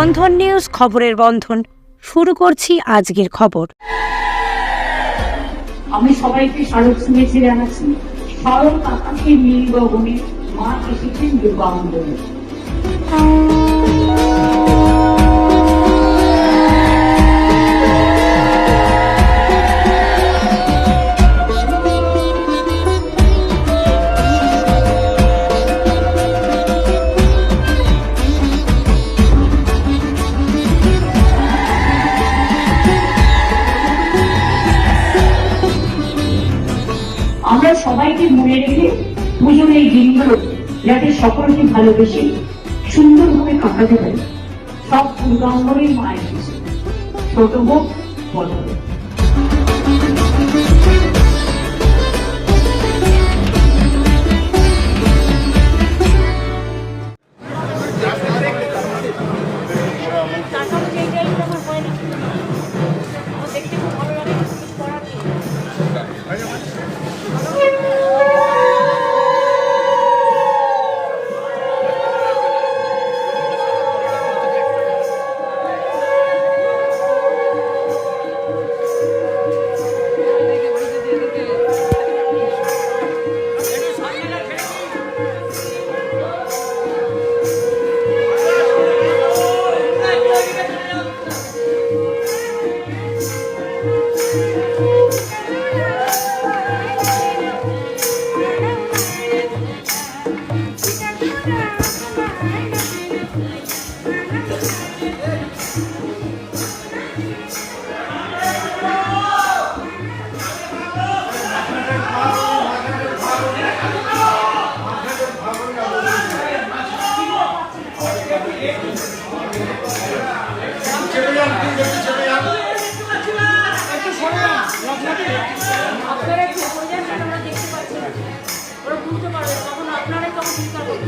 বন্ধন news খবরের বন্ধন। শুরু করছি আজকের খবর। আমি সবাইকে স্মারক শুনেছি জানাচ্ছি। স্মরণ আকাশের নীল গগনে মা এসেছেন দুর্গাঙ্গনে আমরা সবাইকে মনে রেখে পুজোর এই দিনগুলো যাতে সকলকে ভালোবেসে সুন্দরভাবে কাটাতে পারি। সব দুর্গাঙ্গনের মায়ের ছোট হোক, বড় হোক।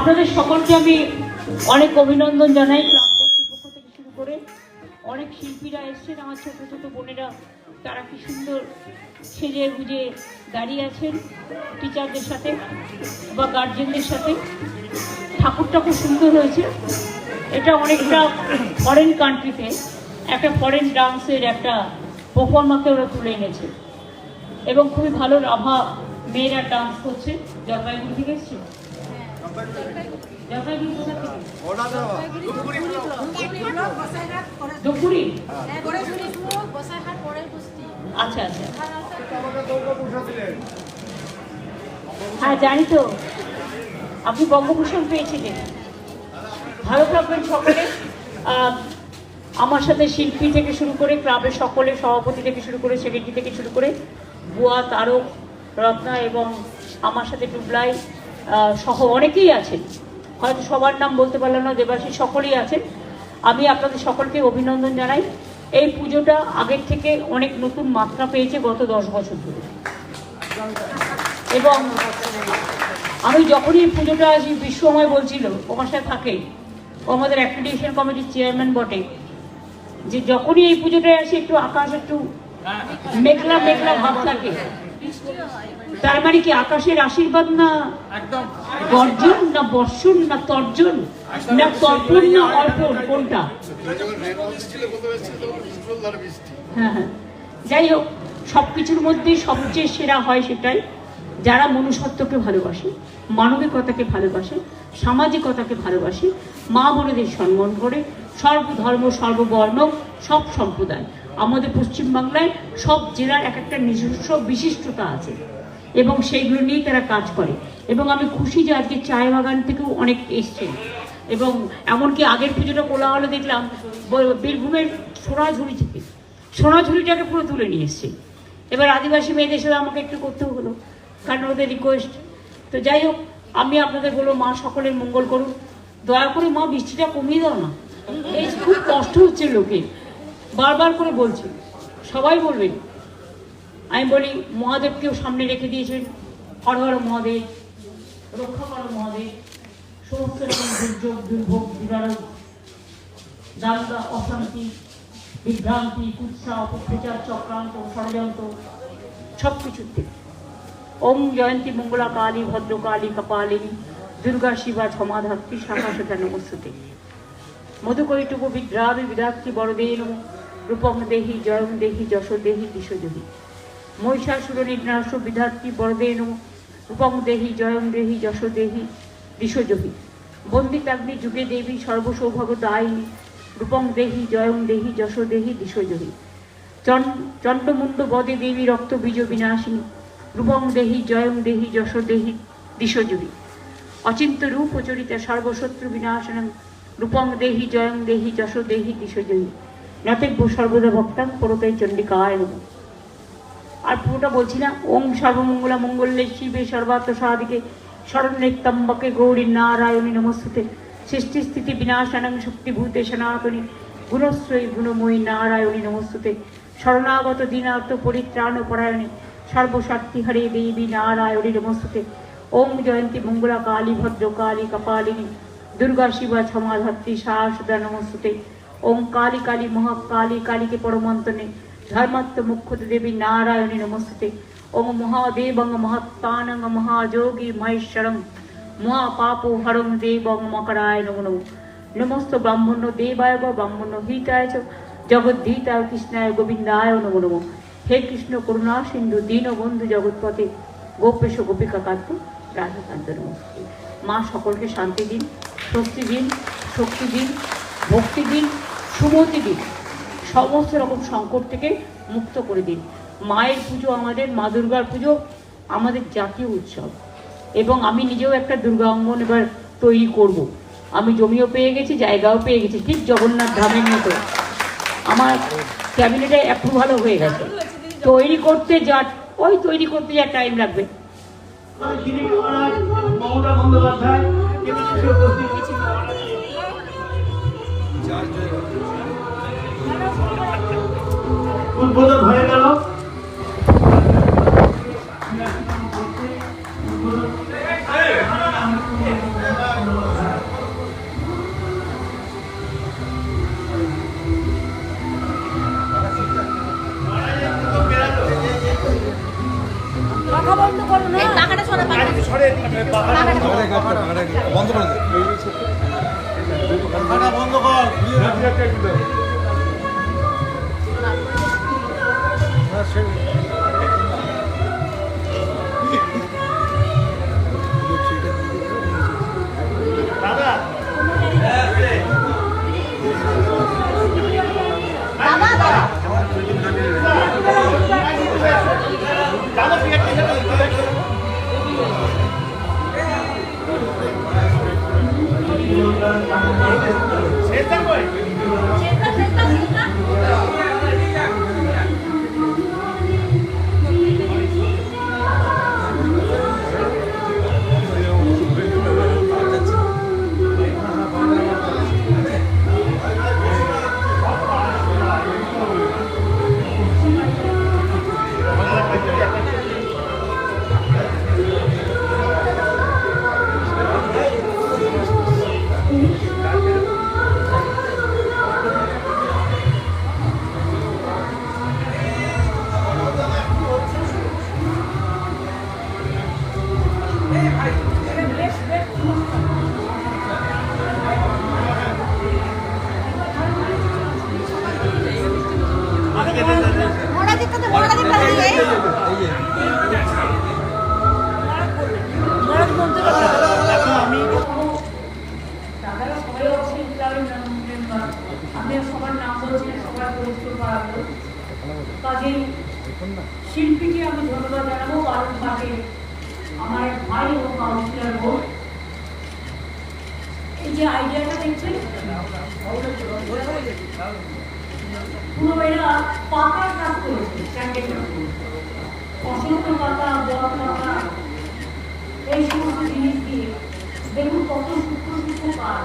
আপনাদের সকলকে আমি অনেক অভিনন্দন জানাই। ক্লাব কর্তৃপক্ষ থেকে শুরু করে অনেক শিল্পীরা এসছেন। আমার ছোটো ছোটো বোনেরা, তারা কি সুন্দর সেজে গুজে দাঁড়িয়ে আছেন টিচারদের সাথে বা গার্জেনদের সাথে। ঠাকুরটা খুব সুন্দর হয়েছে। এটা অনেকটা ফরেন কান্ট্রিতে একটা ফরেন ডান্সের একটা পারফর্মাকে ওরা তুলে এনেছে। এবং খুবই ভালো রাভা মেয়েরা ডান্স করছে। জলপাইগুড়ি থেকে এসছে জলপাইগুড়ি কোথা থেকে ধূপগুড়ি আচ্ছা আচ্ছা। হ্যাঁ জানি তো। আপনি বঙ্গভূষণ পেয়েছিলেন। ভালো থাকবেন সকলে আমার সাথে শিল্পী থেকে শুরু করে ক্লাবের সকলে সভাপতি থেকে শুরু করে সেক্রেটারি থেকে শুরু করে বুয়া, তারক রত্না এবং আমার সাথে টুবলাই সহ অনেকেই আছেন। হয়তো সবার নাম বলতে পারলাম না দেবাশী সকলেই আছেন। আমি আপনাদের সকলকে অভিনন্দন জানাই। এই পুজোটা আগের থেকে অনেক নতুন মাত্রা পেয়েছে গত দশ বছর ধরে। এবং আমি যখনই পুজোটা আসি, বিশ্বময় বলছিল, ও আমার থাকে। ও আমাদের অ্যাক্রিডিটেশন কমিটির চেয়ারম্যান বটে। যে যখনই এই পুজোটায় আসি, একটু আকাশ একটু মেঘলা মেঘলা ভাব থাকে। তার মানে কি আকাশের আশীর্বাদ না গর্জন না বর্ষণ না তর্জন? না তর্পণ না অর্পণ? কোনটা? হ্যাঁ হ্যাঁ। যাই হোক সব কিছুর মধ্যে সবচেয়ে সেরা হয় সেটাই যারা মনুষ্যত্বকে ভালোবাসে মানবিকতাকে ভালোবাসে সামাজিকতাকে ভালোবাসে মা বোনেদের সম্মান করে সর্বধর্ম সর্ববর্ণ সব সম্প্রদায়। আমাদের পশ্চিমবাংলায় সব জেলার এক একটা নিজস্ব বিশিষ্টতা আছে। এবং সেইগুলো নিয়েই তারা কাজ করে। এবং আমি খুশি যে আজকে চায় বাগান থেকেও অনেক এসছে। এবং এমনকি আগের পুজোটা কোলা হলে দেখলাম বীরভূমের সোনাঝুরি থেকে। সোনাঝুরিটাকে পুরো তুলে নিয়ে এসছে। এবার আদিবাসী মেয়েদের সাথে আমাকে একটু করতে হলো, কারণ ওদের রিকোয়েস্ট তো যাই হোক, আমি আপনাদের বলব, মা সকলের মঙ্গল করুন। দয়া করে মা, বৃষ্টিটা কমিয়ে দাও না। এই খুব কষ্ট হচ্ছে লোকে বারবার করে বলছি, সবাই বলবেন আমি বলি, মহাদেবকেও সামনে রেখে দিয়েছেন। হর হর মহাদেব রক্ষা করো মহাদেব, সমস্ত রকম দুর্যোগ, দুর্ভোগ বিবারক দাঙ্গা, অশান্তি, বিভ্রান্তি, কুৎসা, অপপ্রচার, চক্রান্ত, ষড়যন্ত্র সব কিছুর থেকে ওম জয়ন্তী মঙ্গলা কালী, ভদ্রকালী, কপালিনী, দুর্গা শিবা ক্ষমাধাত্রী শাখা সেটা নমস্তুতে মধুকৈটুকু বিদ্রাবি বিদাত্রী বড়দেন রূপম দেহি জয়ম দেহি, যশ দেহি মহিষাসুর নিগ্নাস বিধাত্রী বড়দেন রূপম দেহি জয়ম দেহি, যশ দেহি দিশজহি বন্দিতাগ্নি যুগে দেবী সর্বসৌভাগ দায়িনী রূপম দেহি, জয়ং দেহি, যশ দেহি দিশজহি চন- চণ্ডমুণ্ড বদে দেবী রক্ত বীজ বিনাশিনী রূপং দেহি, জয়ং দেহি, যশ দেহি দিশজুরি অচিন্ত রূপ চরিতা সর্বশত্রু বিনাশনং, রূপং দেহি, জয়ং দেহি, যশ দেহি দিশজয়ী নতেব্য সর্বদা ভক্তাং পরতাই চণ্ডিকায় নমঃ। আর পুরোটা বলছি না, ওম সর্বমঙ্গলা মঙ্গলে শিবে সর্বাত্ম সাদিকে শরণ্যেত্তম্বকে গৌরী নারায়ণী নমস্তুতে। সৃষ্টি স্থিতি বিনাশানং শক্তিভূতে সনাতনী গুণশ্রয়ী গুণময়ী নারায়ণী নমস্তুতে। শরণাগত দীনার্থ পরিত্রাণ পরায়ণী সর্বশক্তি হরে দেবী নারায়ণী নমস্তুতে। ওম জয়ন্তী মঙ্গলা কালী ভদ্র কালী কপালিনী দুর্গা শিবা ক্ষমাধাত্রী শাশ্বতা নমস্তুতে। ওম কালী কালী মহাকালী কালীকে পরমন্তনে ধর্মাত্ম মুখ্যত দেবী নারায়ণী নমস্তুতে ওম মহাদেবং মহত্তানং মহাযোগী মহেশ্বরং মহাপাপ হরং দেবং মকরায় নমো নমঃ নমস্ত ব্রাহ্মণ্য দেবায় বা ব্রাহ্মণ্য হিতায় চ জগদ্ধিতায় কৃষ্ণায় গোবিন্দায় নমো নমঃ হে কৃষ্ণ করুণা সিন্ধু দীন বন্ধু জগৎপথে গোপেশ গোপিকা কান্ত রাধাকান্ত নমস্তে মা সকলকে শান্তি দিন, স্বস্তি দিন, শক্তি দিন, ভক্তি দিন, সুমতি দিন। সমস্ত রকম সংকট থেকে মুক্ত করে দিন। মায়ের পুজো আমাদের, মা দুর্গার পুজো আমাদের জাতীয় উৎসব। এবং আমি নিজেও একটা দুর্গা অঙ্গন এবার তৈরি করব। আমি জমিও পেয়ে গেছি, জায়গাও পেয়ে গেছি, ঠিক জগন্নাথ ধামের মতো। আমার ক্যাবিনেটে অ্যাপ্রুভালও হয়ে গেছে। তৈরি করতে যা, ওই তৈরি করতে যা টাইম লাগবে। উদ্বোধন হয়ে গেল। শিল্পীকে আমি ধন্যবাদ জানাব কারণ তাকে আমার ভাই ও কাউন্সিলর ভোট এই যে আইডিয়াটা দেখছেন? পুরো এরা পাকার কাজ করেছে অসংখ্য পাতা, বড় পাতা, এই সমস্ত জিনিস দিয়ে দেখুন কত সূক্ষ্ম সূক্ষ্ম কাজ।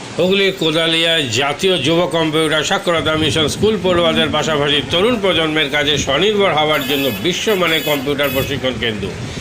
হুগলির কোদালিয়ায় জাতীয় যুব কম্পিউটার সাক্ষরতা মিশন স্কুল পড়ুয়াদের পাশাপাশি তরুণ প্রজন্মের কাজে স্বনির্ভর হওয়ার জন্য বিশ্বমানের কম্পিউটার প্রশিক্ষণ কেন্দ্র।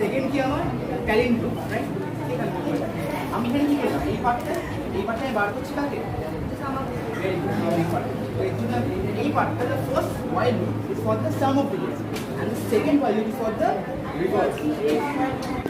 সেকেন্ড কি আমার ট্যালেন্ট রাইট আমি এখানে কি করলাম এই পার্টটা এই পার্টটা আমি বার করছি কাকে এই পার্টটা first while loop is for the sum of and the second value is for the reverse